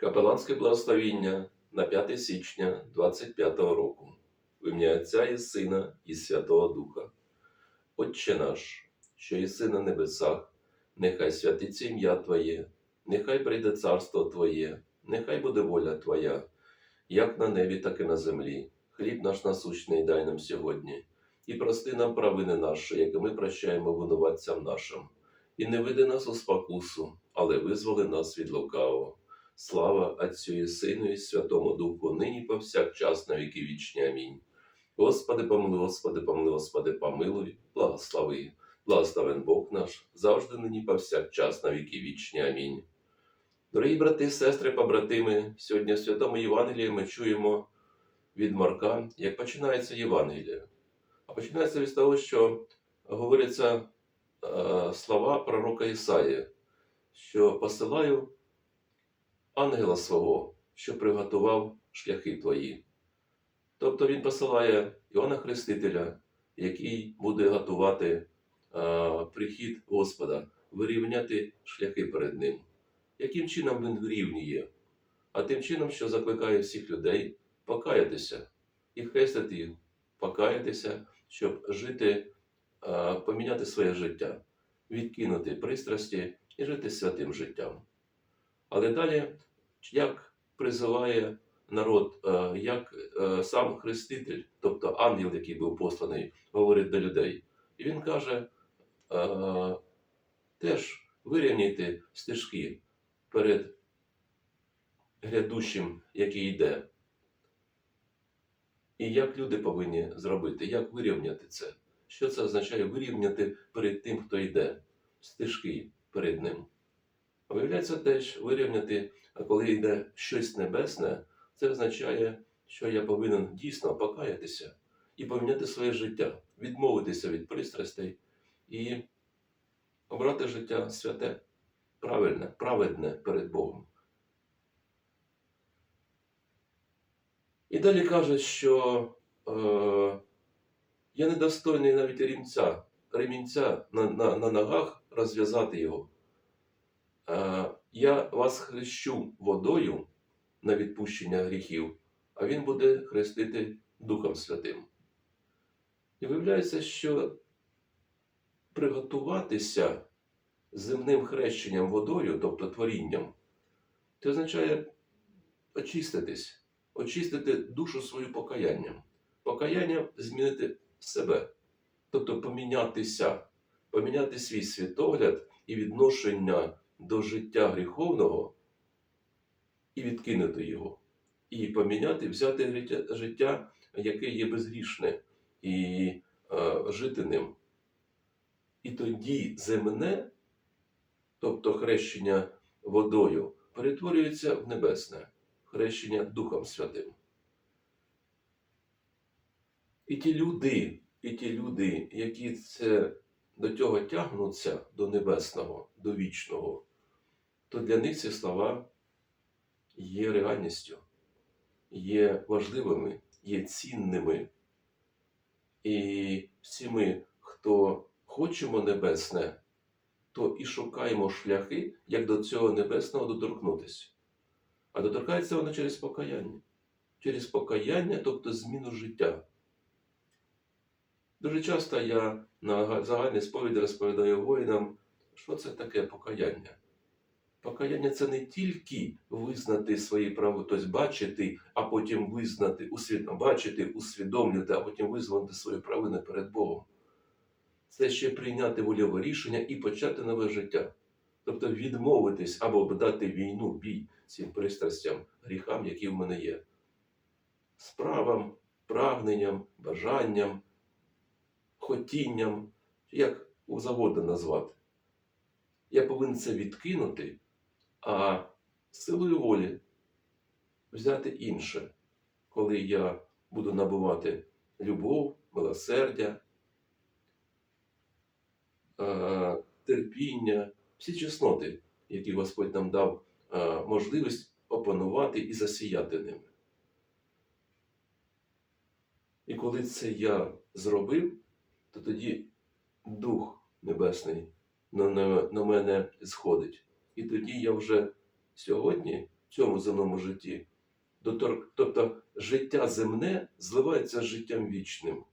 Капеланське благословіння на 5 січня 25 року. В ім'я Отця і Сина і Святого Духа. Отче наш, що єси на небесах, нехай святиться ім'я Твоє, нехай прийде царство Твоє, нехай буде воля Твоя, як на небі, так і на землі. Хліб наш насущний дай нам сьогодні, і прости нам провини наші, як і ми прощаємо винуватцям нашим. І не веди нас у спокусу, але визволи нас від лукавого. Слава Отцю і Сину і Святому Духу, нині повсякчас на віки вічні. Амінь. Господи, помилуй, Господи, помилуй, Господи, помилуй, благослови, благословен Бог наш, завжди нині повсякчас на віки вічні. Амінь. Дорогі брати сестри, побратими, сьогодні в Святому Євангелії ми чуємо від Марка, як починається Євангеліє. А починається від того, що говоряться е, слова пророка Ісаї, що посилаю ангела свого, що приготував шляхи твої. Тобто він посилає Іоанна Хрестителя, який буде готувати а, прихід Господа, вирівняти шляхи перед ним. Яким чином він вирівнює? А тим чином, що закликає всіх людей покаятися і хрестити покаятися, щоб жити, а, поміняти своє життя, відкинути пристрасті і жити святим життям. Але далі, як призиває народ, е, як е, сам Хреститель, тобто ангел, який був посланий, говорить до людей. І він каже: е, теж вирівняйте стежки перед грядущим, який йде. І як люди повинні зробити, як вирівняти це? Що це означає вирівняти перед тим, хто йде, стежки перед ним? Виявляється теж вирівняти, а коли йде щось небесне, це означає, що я повинен дійсно покаятися і поміняти своє життя, відмовитися від пристрастей і обрати життя святе, правильне, праведне перед Богом. І далі каже, що е, я недостойний навіть ремінця, ремінця на, на, на ногах розв'язати його. Е, я вас хрещу водою на відпущення гріхів, а він буде хрестити Духом Святим. І виявляється, що приготуватися земним хрещенням водою, тобто творінням, це означає очиститись, очистити душу свою покаянням. Покаяння змінити себе, тобто помінятися, поміняти свій світогляд і відношення до життя гріховного і відкинути його, і поміняти, взяти життя- яке є безгрішне, і е, жити ним. І тоді земне, тобто хрещення водою, перетворюється в небесне, хрещення Духом Святим. І ті люди, і ті люди, які це, до цього тягнуться до небесного, до вічного, то для них ці слова є реальністю, є важливими, є цінними. І всі ми, хто хочемо небесне, то і шукаємо шляхи, як до цього небесного доторкнутися. А доторкається воно через покаяння. Через покаяння, тобто зміну життя. Дуже часто я на загальній сповіді розповідаю воїнам, що це таке покаяння. Покаяння це не тільки визнати свої права, тобто бачити, а потім визнати, усвід... бачити, усвідомлювати, а потім визнати свої провини перед Богом. Це ще прийняти вольове рішення і почати нове життя. Тобто відмовитись або дати війну, бій цим пристрастям, гріхам, які в мене є. Справам, прагненням, бажанням, хотінням, як завгодно назвати. Я повинен це відкинути, а силою волі взяти інше, коли я буду набувати любов, милосердя, терпіння, всі чесноти, які Господь нам дав можливість опанувати і засіяти ними. І коли це я зробив, то тоді Дух Небесний на мене сходить. І тоді я вже сьогодні в цьому земному житті. Тобто життя земне зливається з життям вічним,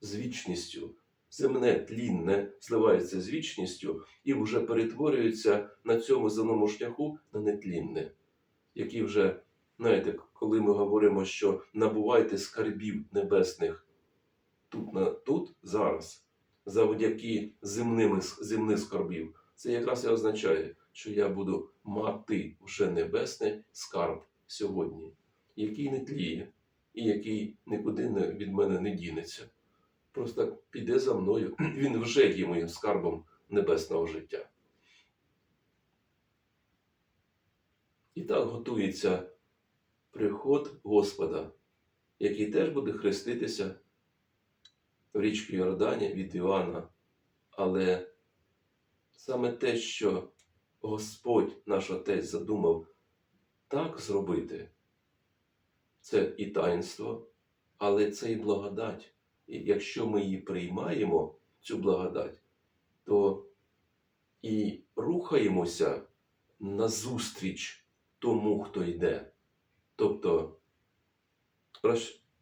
з вічністю. Земне тлінне зливається з вічністю і вже перетворюється на цьому земному шляху на нетлінне, який вже, знаєте, коли ми говоримо, що набувайте скарбів небесних тут, на, тут зараз, завдяки земним, земних скарбів, це якраз і означає, що я буду мати вже небесний скарб сьогодні, який не тліє і який нікуди від мене не дінеться. Просто піде за мною. Він вже є моїм скарбом небесного життя. І так готується приход Господа, який теж буде хреститися в річці Йордані від Іоанна. Але саме те, що Господь, наш Отець, задумав так зробити, це і таїнство, але це і благодать. І якщо ми її приймаємо, цю благодать, то і рухаємося назустріч тому, хто йде. Тобто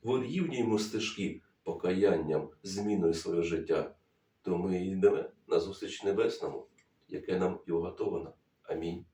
вирівнюємо стежки покаянням, зміною свого життя, то ми йдемо назустріч небесному, яке нам і уготовано. Амінь.